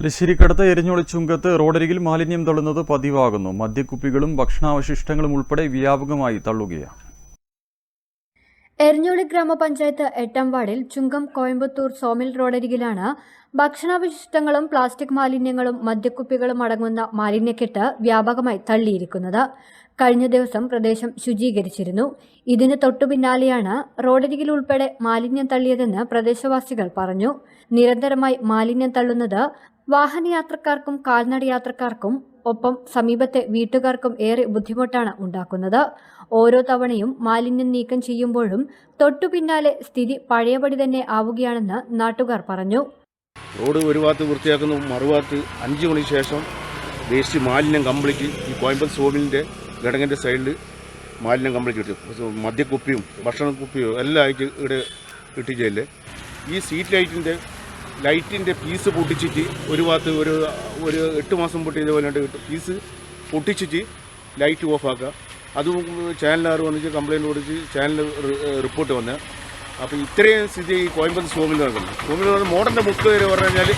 തലശ്ശേരിക്കടുത്ത എരിഞ്ഞോളി ചുങ്കത്ത് റോഡരികിൽ മാലിന്യം തള്ളുന്നത് പതിവാകുന്നു. മദ്യക്കുപ്പികളും ഭക്ഷണാവശിഷ്ടങ്ങളും ഉൾപ്പെടെ വ്യാപകമായി തള്ളുകയാണ്. എരഞ്ഞോളി ഗ്രാമപഞ്ചായത്ത് എട്ടാം വാർഡിൽ ചുങ്കം കോയമ്പത്തൂർ സോമിൽ റോഡരികിലാണ് ഭക്ഷണാവശിഷ്ടങ്ങളും പ്ലാസ്റ്റിക് മാലിന്യങ്ങളും മദ്യക്കുപ്പികളും അടങ്ങുന്ന മാലിന്യക്കെട്ട് വ്യാപകമായി തള്ളിയിരിക്കുന്നത്. കഴിഞ്ഞ ദിവസം പ്രദേശം ശുചീകരിച്ചിരുന്നു. ഇതിന് തൊട്ടുപിന്നാലെയാണ് റോഡരികിൽ ഉൾപ്പെടെ മാലിന്യം തള്ളിയതെന്ന് പ്രദേശവാസികൾ പറഞ്ഞു. നിരന്തരമായി മാലിന്യം തള്ളുന്നത് വാഹനയാത്രക്കാർക്കും കാൽനടയാത്രക്കാർക്കും ഒപ്പം സമീപത്തെ വീട്ടുകാർക്കും ഏറെ ബുദ്ധിമുട്ടാണ് ഉണ്ടാക്കുന്നത്. ഓരോ തവണയും മാലിന്യം നീക്കം ചെയ്യുമ്പോഴും തൊട്ടു പിന്നാലെ സ്ഥിതി പഴയപടി തന്നെ ആവുകയാണെന്ന് നാട്ടുകാർ പറഞ്ഞു. റോഡ് ഒരു ഭാഗത്ത് വൃത്തിയാക്കുന്നു മറുഭാഗത്ത് അഞ്ച് മണിക്ക് ശേഷം വേസ്റ്റ് മാലിന്യം കംപ്ലീറ്റ് ഈ കോയമ്പത്ത് സോമിലിന്റെ ഘടകന്റെ സൈഡിൽ മാലിന്യം കംപ്ലീറ്റ് കിട്ടും. മദ്യക്കുപ്പിയും ഭക്ഷണക്കുപ്പിയും എല്ലാം ആയിട്ട് ഇവിടെ ഇട്ടിച്ചല്ലേ ഈ സീറ്റ് ലൈറ്റിന്റെ ലൈറ്റിന്റെ പീസ് പൊട്ടിച്ചിട്ട് ഒരു ഭാഗത്ത് ഒരു ഒരു എട്ട് മാസം പൊട്ടി ഇതേപോലെ പീസ് പൊട്ടിച്ചിട്ട് ലൈറ്റ് ഓഫ് ഓഫാക്കുക അതും ചാനലുകാർ വന്നിട്ട് കംപ്ലയിന്റ് കൊടുത്ത് ചാനൽ റിപ്പോർട്ട് വന്ന്. അപ്പോൾ ഇത്രയും സ്ഥിതി ഈ കോയമ്പത്തൂർ സോമിൽ നടക്കുന്നു സോമിൽ പറഞ്ഞാൽ മോഡലിന്റെ മുക്ക് വരെ പറഞ്ഞു കഴിഞ്ഞാൽ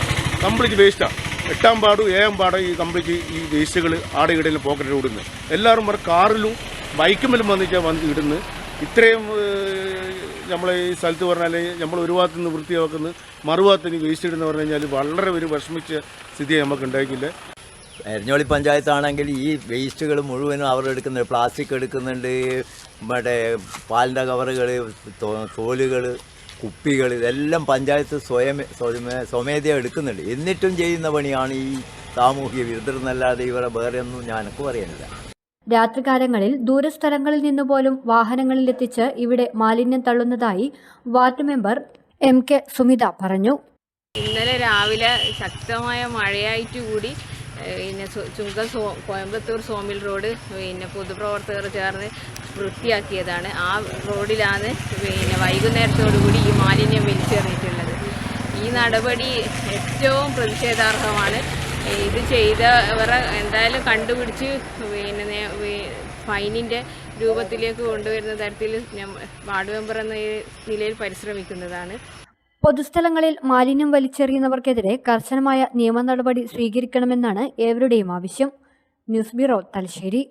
കംപ്ലീറ്റ് വേസ്റ്റാണ് എട്ടാം പാടും ഏഴാം പാടും ഈ കംപ്ലീറ്റ് ഈ വേസ്റ്റുകൾ ആടെ ഇടയിൽ പോക്കറ്റിൽ ഇടുന്നത്. എല്ലാവരും പറ കാറിലും ബൈക്കുമെല്ലാം വന്നിട്ട് വന്ന് ഇടുന്നത്. ഇത്രയും നമ്മൾ ഈ സ്ഥലത്ത് പറഞ്ഞാൽ നമ്മൾ ഒരു ഭാഗത്ത് നിന്ന് വൃത്തിയാക്കുന്നു മറുഭാഗത്ത് നിന്ന് വേസ്റ്റ് ഇടുന്ന പറഞ്ഞു കഴിഞ്ഞാൽ വളരെ ഒരു വിഷമിച്ച സ്ഥിതി നമുക്ക് ഉണ്ടാക്കില്ല എരഞ്ഞോളി പഞ്ചായത്താണെങ്കിൽ ഈ വേസ്റ്റുകൾ മുഴുവനും അവർ എടുക്കുന്നുണ്ട് പ്ലാസ്റ്റിക് എടുക്കുന്നുണ്ട് മറ്റേ പാലിന്റെ കവറുകൾ തോലുകൾ കുപ്പികൾ ഇതെല്ലാം പഞ്ചായത്ത് സ്വയം സ്വയമേ സ്വമേധയ എടുക്കുന്നുണ്ട്. എന്നിട്ടും ചെയ്യുന്ന പണിയാണ് ഈ സാമൂഹിക വിരുദ്ധർ എന്നല്ലാതെ ഇവരെ വേറെ ഒന്നും ഞാനൊക്കെ പറയുന്നില്ല രാത്രികാലങ്ങളിൽ ദൂരസ്ഥലങ്ങളിൽ നിന്നുപോലും വാഹനങ്ങളിലെത്തിച്ച് ഇവിടെ മാലിന്യം തള്ളുന്നതായി ward member M K Sumitha പറഞ്ഞു. ഇന്നലെ രാവിലെ ശക്തമായ മഴയായിട്ട് കൂടി പിന്നെ Chungam saw Coimbatore sawmill road പിന്നെ പൊതുപ്രവർത്തകർ ചേർന്ന് വൃത്തിയാക്കിയതാണ്. ആ റോഡിലാണ് പിന്നെ വൈകുന്നേരത്തോടുകൂടി ഈ മാലിന്യം വലിച്ചെറിഞ്ഞിട്ടുള്ളത്. ഈ നടപടി ഏറ്റവും പ്രതിഷേധാർഹമാണ്. ഇത് ചെയ്ത ഇവരെ എന്തായാലും കണ്ടുപിടിച്ച് പിന്നെ ഫൈനിന്റെ രൂപത്തിലേക്ക് കൊണ്ടുവരുന്ന തരത്തിൽ വാർഡ് മെമ്പർ എന്ന നിലയിൽ പരിശ്രമിക്കുന്നതാണ്. പൊതുസ്ഥലങ്ങളിൽ മാലിന്യം വലിച്ചെറിയുന്നവർക്കെതിരെ കർശനമായ നിയമ നടപടി സ്വീകരിക്കണമെന്നാണ് ഏവരുടെയും ആവശ്യം. News bureau Thalassery.